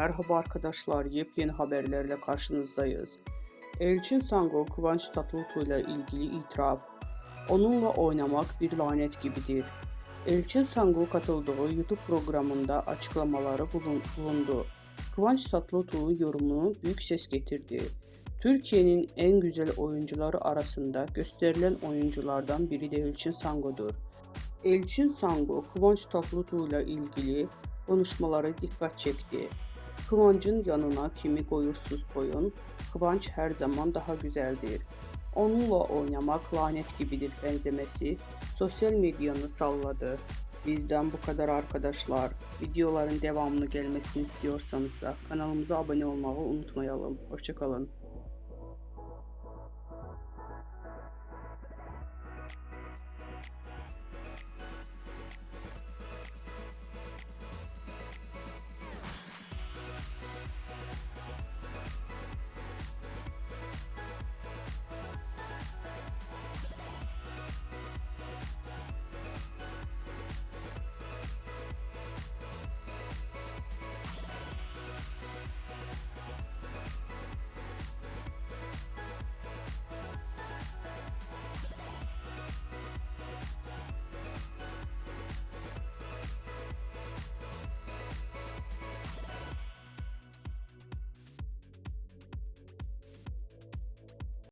Merhaba arkadaşlar, yepyeni haberlerle karşınızdayız. Elçin Sango, Kıvanç Tatlıtuğ ile ilgili itiraf. Onunla oynamak bir lanet gibidir. Elçin Sango katıldığı YouTube programında açıklamaları bulun- bulundu. Kıvanç Tatlıtuğ'un yorumunu büyük ses getirdi. Türkiye'nin en güzel oyuncuları arasında gösterilen oyunculardan biri de Elçin Sango'dur. Elçin Sango, Kıvanç Tatlıtuğ ile ilgili konuşmaları dikkat çekti. Kıvancın yanına kimi koyursuz koyun, Kıvanç her zaman daha güzeldir. Onunla oynamak lanet gibidir benzemesi sosyal medyanı salladı. Bizden bu kadar arkadaşlar. Videoların devamını gelmesini istiyorsanız kanalımıza abone olmayı unutmayalım. Hoşçakalın.